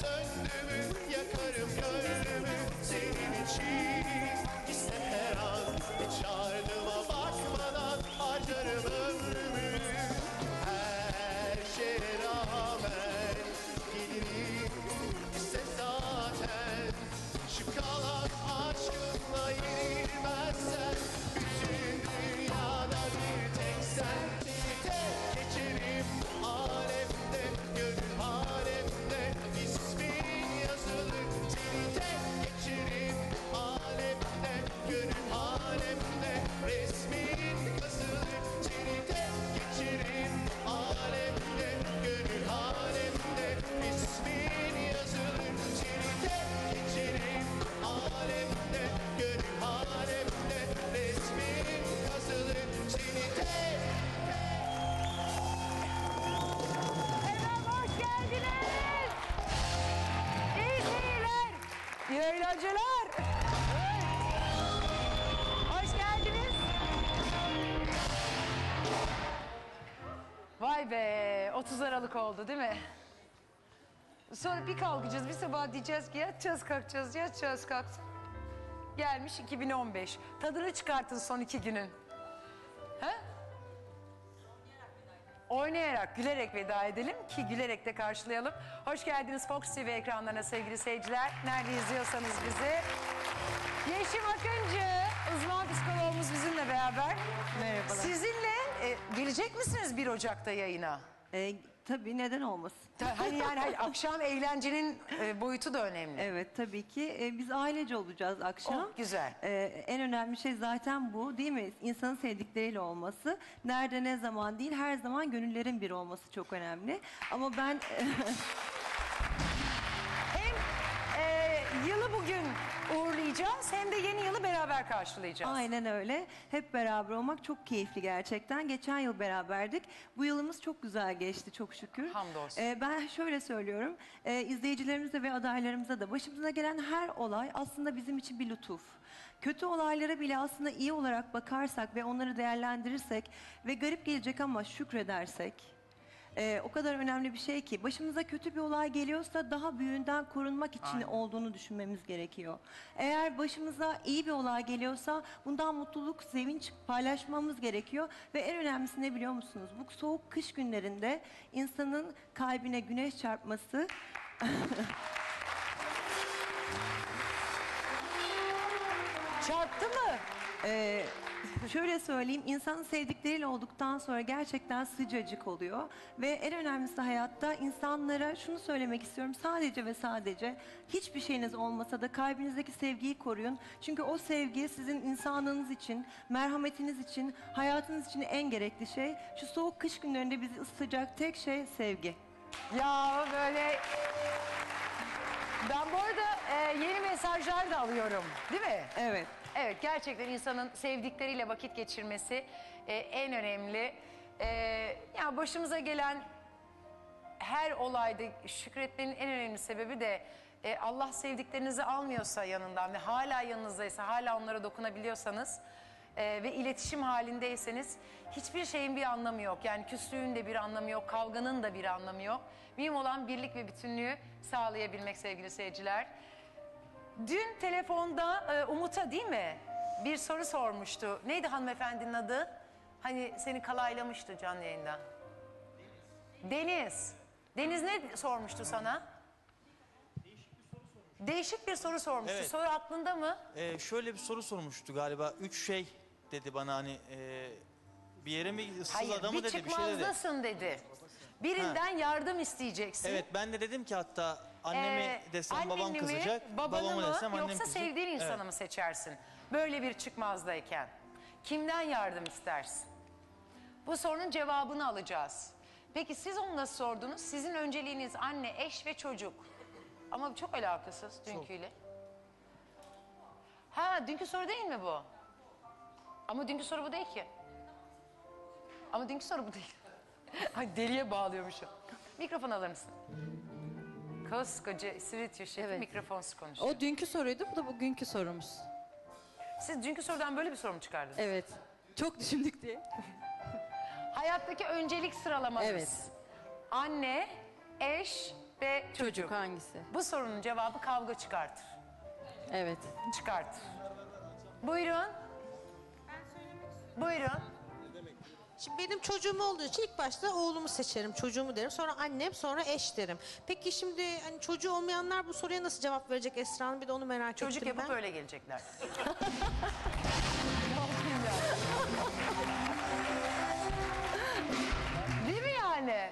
söndü mü yakarım gönlümü Senin için Eğlenceler. Hoş geldiniz. Vay be 30 Aralık oldu değil mi? Sonra bir kalkacağız bir sabah diyeceğiz ki yatacağız kalkacağız yatacağız kalksın. Gelmiş 2015. Tadını çıkartın son iki günün. Oynayarak, gülerek veda edelim ki gülerek de karşılayalım. Hoş geldiniz Fox TV ekranlarına sevgili seyirciler. Nerede izliyorsanız bizi. Yeşim Akıncı, uzman psikologumuz bizimle beraber. Merhabalar. Sizinle e, gelecek misiniz 1 Ocak'ta yayına? E, tabii neden olmasın? Ta- Hani yani hayır, akşam eğlencenin e, boyutu da önemli. Evet tabii ki E, biz ailece olacağız akşam. Oh, güzel. E, en önemli şey zaten bu değil mi? İnsanın sevdikleriyle olması. Nerede ne zaman değil her zaman gönüllerin bir olması çok önemli. Ama ben yılı bugün uğurlayacağız hem de yeni yılı beraber karşılayacağız. aynen öyle. Hep beraber olmak çok keyifli gerçekten. Geçen yıl beraberdik. Bu yılımız çok güzel geçti çok şükür. Hamdolsun. E, ben şöyle söylüyorum. E, izleyicilerimize ve adaylarımıza da başımıza gelen her olay aslında bizim için bir lütuf. Kötü olaylara bile aslında iyi olarak bakarsak ve onları değerlendirirsek ve garip gelecek ama şükredersek e, o kadar önemli bir şey ki başımıza kötü bir olay geliyorsa daha büyüğünden korunmak için Aynen. olduğunu düşünmemiz gerekiyor. Eğer başımıza iyi bir olay geliyorsa bundan mutluluk, sevinç paylaşmamız gerekiyor ve en önemlisi ne biliyor musunuz? Bu soğuk kış günlerinde insanın kalbine güneş çarpması Çarptı mı? Ee, şöyle söyleyeyim, insanın sevdikleriyle olduktan sonra gerçekten sıcacık oluyor. Ve en önemlisi hayatta insanlara şunu söylemek istiyorum. Sadece ve sadece hiçbir şeyiniz olmasa da kalbinizdeki sevgiyi koruyun. Çünkü o sevgi sizin insanlığınız için, merhametiniz için, hayatınız için en gerekli şey. Şu soğuk kış günlerinde bizi ısıtacak tek şey sevgi. Ya böyle... Ben bu arada e, yeni mesajlar da alıyorum değil mi? Evet. Evet gerçekten insanın sevdikleriyle vakit geçirmesi e, en önemli. E, ya başımıza gelen her olayda şükretmenin en önemli sebebi de e, Allah sevdiklerinizi almıyorsa yanından ve hala yanınızdaysa hala onlara dokunabiliyorsanız e, ve iletişim halindeyseniz hiçbir şeyin bir anlamı yok. Yani küslüğün de bir anlamı yok, kavganın da bir anlamı yok. Mühim olan birlik ve bütünlüğü sağlayabilmek sevgili seyirciler. Dün telefonda e, Umut'a değil mi bir soru sormuştu. Neydi hanımefendinin adı? Hani seni kalaylamıştı canlı yayında. Deniz. Deniz ne sormuştu sana? Değişik bir soru sormuştu. Evet. Soru aklında mı? Ee, şöyle bir soru sormuştu galiba. Üç şey dedi bana hani e, bir yere mi ıssız Hayır, adamı bir dedi bir şey dedi. çıkmazdasın dedi. Birinden yardım isteyeceksin. Evet ben de dedim ki hatta annemi Ee, desem babam anneni mi, kızacak, babanı babama mı, desem annem yoksa kızacak. sevdiğin insanı Evet. mı seçersin? Böyle bir çıkmazdayken. Kimden yardım istersin? Bu sorunun cevabını alacağız. Peki siz onu nasıl sordunuz? Sizin önceliğiniz anne, eş ve çocuk. Ama çok alakasız dünküyle. Ha dünkü soru değil mi bu? Ama dünkü soru bu değil ki. Ama dünkü soru bu değil. Ay deliye bağlıyormuşum. Mikrofon alır mısın? Koskoca Sweet Şef Evet. mikrofonsuz konuşuyor. O dünkü soruydu, bu da bugünkü sorumuz. Siz dünkü sorudan böyle bir soru mu çıkardınız? Evet. Çok düşündük diye. Hayattaki öncelik sıralamanız. Evet. Anne, eş ve çocuk. Çocuk hangisi? Bu sorunun cevabı kavga çıkartır. Evet. Çıkartır. Buyurun. Buyurun. Şimdi benim çocuğum olduğu için ilk başta oğlumu seçerim, çocuğumu derim. Sonra annem, sonra eş derim. Peki şimdi hani çocuğu olmayanlar bu soruya nasıl cevap verecek Esra Hanım? Bir de onu merak Çocuk ettim yapıp ben. öyle gelecekler. Değil mi yani?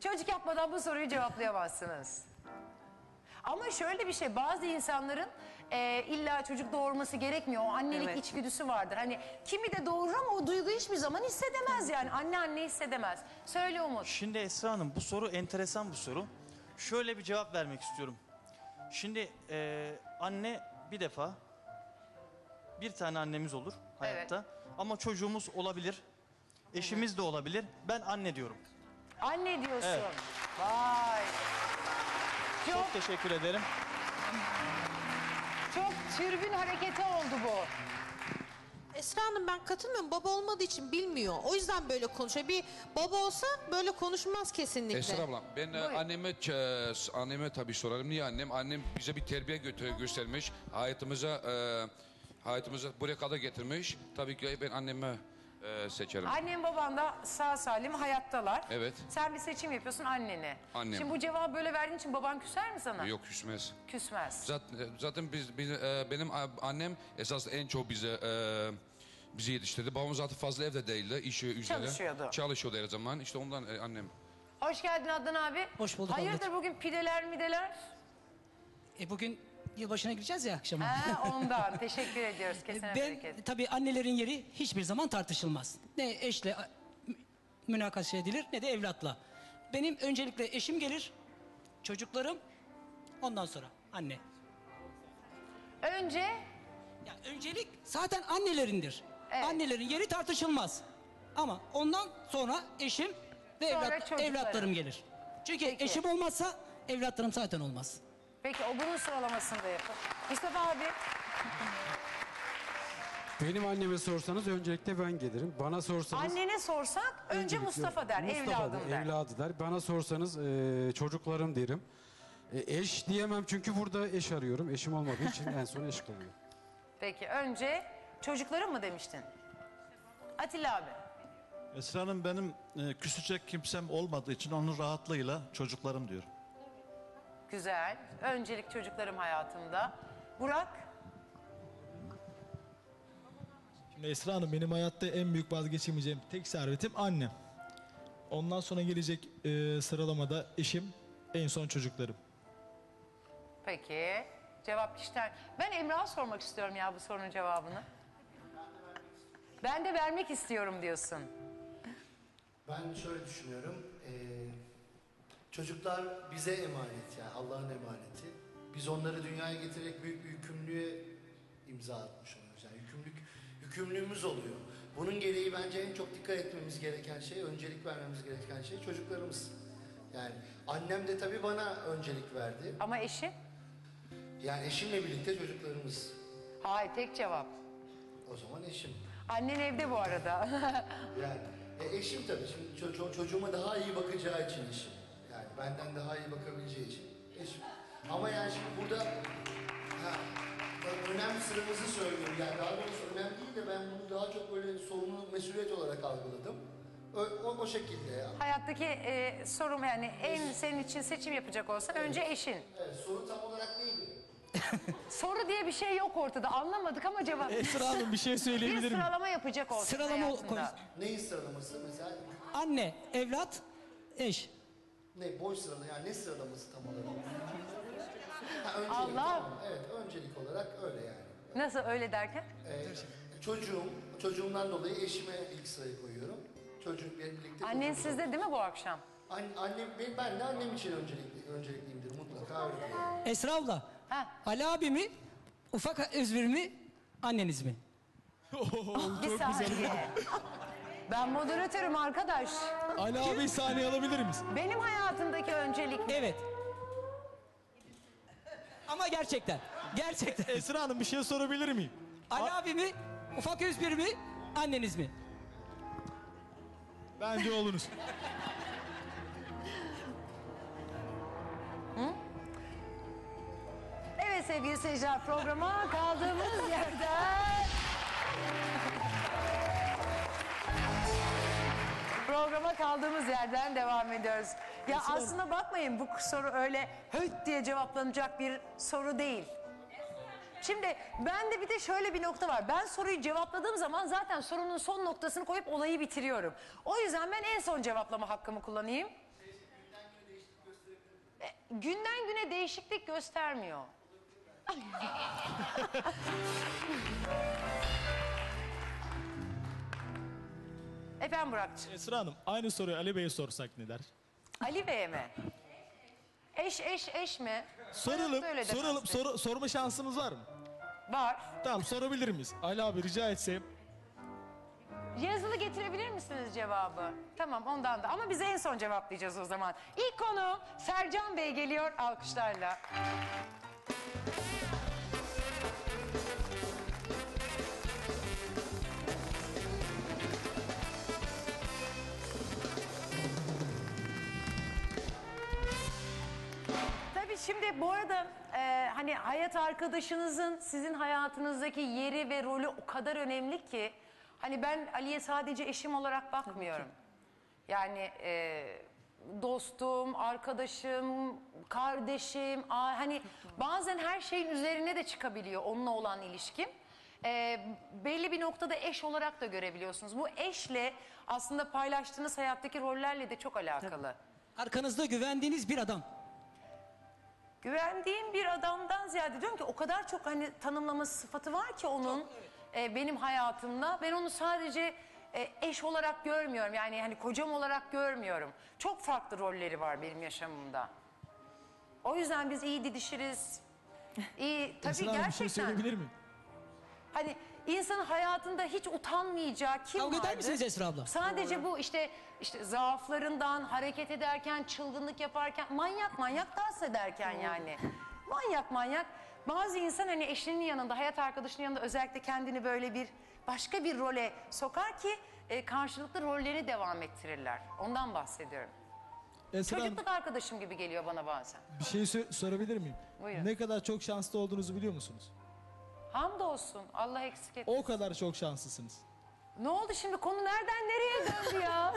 Çocuk yapmadan bu soruyu cevaplayamazsınız. Ama şöyle bir şey, bazı insanların e, illa çocuk doğurması gerekmiyor. O annelik Evet. içgüdüsü vardır. Hani kimi de doğurur ama o duyguyu hiçbir zaman hissedemez yani. Anne anne hissedemez. Söyle Umut. Şimdi Esra Hanım bu soru enteresan bir soru. Şöyle bir cevap vermek istiyorum. Şimdi e, anne bir defa bir tane annemiz olur hayatta. Ama çocuğumuz olabilir. Eşimiz de olabilir. Ben anne diyorum. Anne diyorsun. Evet. Vay. Çok, Çok teşekkür ederim. Çok türbün hareketi oldu bu. Esra Hanım ben katılmıyorum. Baba olmadığı için bilmiyor. O yüzden böyle konuşuyor. Bir baba olsa böyle konuşmaz kesinlikle. Esra ablam ben e, anneme ç- anneme tabii sorarım niye annem annem bize bir terbiye götür göstermiş hayatımıza e, hayatımıza buraya kadar getirmiş tabii ki ben anneme e, seçerim. Annen baban da sağ salim hayattalar. Evet. Sen bir seçim yapıyorsun annene. Annem. Şimdi bu cevabı böyle verdiğin için baban küser mi sana? Yok küsmez. Küsmez. Zaten, zaten biz, biz e, benim annem esas en çok bize e, bizi yetiştirdi. Babam zaten fazla evde değildi. işi üzere. Çalışıyordu. Çalışıyordu her zaman. İşte ondan e, annem. Hoş geldin Adnan abi. Hoş bulduk Hayırdır ablacığım. bugün pideler mideler? E bugün yılbaşına gireceğiz ya akşama. Ha, ondan. Teşekkür ediyoruz. Kesene bereket. ben tabii annelerin yeri hiçbir zaman tartışılmaz. Ne eşle münakaşa edilir ne de evlatla. Benim öncelikle eşim gelir, çocuklarım, ondan sonra anne. Önce Ya öncelik zaten annelerindir. Evet. Annelerin yeri tartışılmaz. Ama ondan sonra eşim ve Sonra evlat, çocukları. evlatlarım gelir. Çünkü Peki. eşim olmazsa evlatlarım zaten olmaz. Peki o bunun sıralamasını da yapın. Mustafa abi Benim anneme sorsanız öncelikle ben gelirim. Bana sorsanız... annene sorsak önce Mustafa der, Mustafa evladım der. Evladı der. Bana sorsanız e, çocuklarım derim. E, eş diyemem çünkü burada eş arıyorum. Eşim olmadığı için en son eş kalıyor. Peki önce çocukların mı demiştin? Atilla abi. Esra Hanım benim e, küsecek kimsem olmadığı için onun rahatlığıyla çocuklarım diyor. Güzel. Öncelik çocuklarım hayatımda. Burak. Şimdi Esra Hanım benim hayatta en büyük vazgeçemeyeceğim tek servetim annem. Ondan sonra gelecek e, sıralamada eşim, en son çocuklarım. Peki. Cevap kişiden. Ben Emrah'a sormak istiyorum ya bu sorunun cevabını. Ben de vermek istiyorum diyorsun. Ben şöyle düşünüyorum. Çocuklar bize emanet yani Allah'ın emaneti. Biz onları dünyaya getirerek büyük bir yükümlülüğe imza atmış oluyoruz. Yani yükümlülük, yükümlülüğümüz oluyor. Bunun gereği bence en çok dikkat etmemiz gereken şey, öncelik vermemiz gereken şey çocuklarımız. Yani annem de tabii bana öncelik verdi. Ama eşi? Yani eşimle birlikte çocuklarımız. Hayır tek cevap. O zaman eşim. Annen evde bu arada. Yani e, eşim tabii. Şimdi ço- çocuğuma daha iyi bakacağı için eşim. Benden daha iyi bakabileceği için eşim. Ama yani şimdi burada ha, önem sıramızı söylüyorum. Yani daha doğrusu önem değil de ben bunu daha çok böyle sorumlu mesuliyet olarak algıladım. Ö- o, o şekilde ya. Hayattaki e, sorum yani en senin için seçim yapacak olsan önce eşin. Evet, soru tam olarak neydi? Soru diye bir şey yok ortada anlamadık ama cevap. Esra Hanım bir şey bir söyleyebilir miyim? sıralama yapacak olsan Sıralama hayatında. koy- Neyin sıralaması? Mesela Anne, evlat, eş. Ne boy sıralaması yani ne sıralaması tam olarak? Ha, öncelik, Allah! tamam. Evet öncelik olarak öyle yani. Nasıl öyle derken? Ee, çocuğum, çocuğumdan dolayı eşime ilk sırayı koyuyorum. Çocuk benim birlikte. Annen çocuğum. sizde değil mi bu akşam? An, annem, ben, ben de annem için öncelikli, öncelikliyimdir mutlaka öyle. yani. Esra abla, Ha. Ali abi mi, ufak Özgür mi, anneniz mi? Bir saniye. Ben moderatörüm arkadaş. Ali abi saniye alabilir miyiz? Benim hayatımdaki öncelik Evet. Ama gerçekten, gerçekten. Esra Hanım bir şey sorabilir miyim? Ali abi mi, ufak Özgür mi, anneniz mi? Bence oğlunuz. Evet sevgili seyirciler programa kaldığımız yerden... programa kaldığımız yerden devam ediyoruz. Ya aslında bakmayın bu soru öyle höt diye cevaplanacak bir soru değil. Şimdi bende bir de şöyle bir nokta var. Ben soruyu cevapladığım zaman zaten sorunun son noktasını koyup olayı bitiriyorum. O yüzden ben en son cevaplama hakkımı kullanayım. E, Günden güne değişiklik göstermiyor. Efendim Burak'cığım. Esra Hanım aynı soruyu Ali Bey'e sorsak ne der? Ali Bey'e mi? Eş eş eş mi? Soralım, öyle soralım, soru, sorma şansımız var mı? Var. Tamam sorabilir miyiz? Ali abi rica etsem. Yazılı getirebilir misiniz cevabı? Tamam ondan da ama biz en son cevaplayacağız o zaman. İlk konu Sercan Bey geliyor alkışlarla. Şimdi bu arada e, hani hayat arkadaşınızın sizin hayatınızdaki yeri ve rolü o kadar önemli ki hani ben Ali'ye sadece eşim olarak bakmıyorum. Yani e, dostum, arkadaşım, kardeşim, a- hani bazen her şeyin üzerine de çıkabiliyor onunla olan ilişkim. E, belli bir noktada eş olarak da görebiliyorsunuz. Bu eşle aslında paylaştığınız hayattaki rollerle de çok alakalı. Arkanızda güvendiğiniz bir adam. Güvendiğim bir adamdan ziyade diyorum ki o kadar çok hani tanımlaması sıfatı var ki onun e, benim hayatımda. Ben onu sadece e, eş olarak görmüyorum. Yani hani kocam olarak görmüyorum. Çok farklı rolleri var benim yaşamımda. O yüzden biz iyi didişiriz. İyi tabii Esra Hanım bir şey gerçekten. söyleyebilir miyim? Hani insanın hayatında hiç utanmayacağı kim Kavga eder vardır? misiniz Esra abla? Sadece bu işte işte zaaflarından hareket ederken, çılgınlık yaparken, manyak manyak dans ederken yani. Manyak manyak. Bazı insan hani eşinin yanında, hayat arkadaşının yanında özellikle kendini böyle bir başka bir role sokar ki e, karşılıklı rollerini devam ettirirler. Ondan bahsediyorum. Esra Hanım Çocukluk arkadaşım gibi geliyor bana bazen. bir şey sö- sorabilir miyim? Buyurun. Ne kadar çok şanslı olduğunuzu biliyor musunuz? Hamdolsun. Allah eksik etmesin. O kadar çok şanslısınız. Ne oldu şimdi? Konu nereden nereye döndü ya?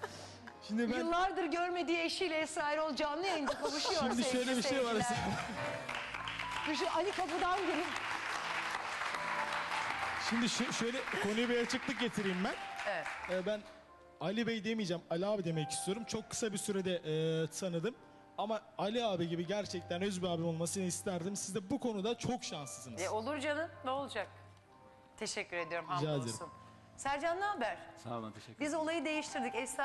Şimdi ben Yıllardır görmediği eşiyle Esra Erol canlı yayında kavuşuyor Şimdi şöyle bir şey var seyirciler. Düşün Ali Kapı'dan gelip şimdi şöyle konuya bir açıklık getireyim ben. Evet. Ee, ben Ali Bey demeyeceğim, Ali abi demek istiyorum. Çok kısa bir sürede e, tanıdım. Ama Ali abi gibi gerçekten öz bir abim olmasını isterdim. Siz de bu konuda çok şanslısınız. E, olur canım ne olacak? Teşekkür ediyorum Rica ederim. hamdolsun. Sercan ne haber? Sağ olun teşekkür Biz olayı değiştirdik. Esra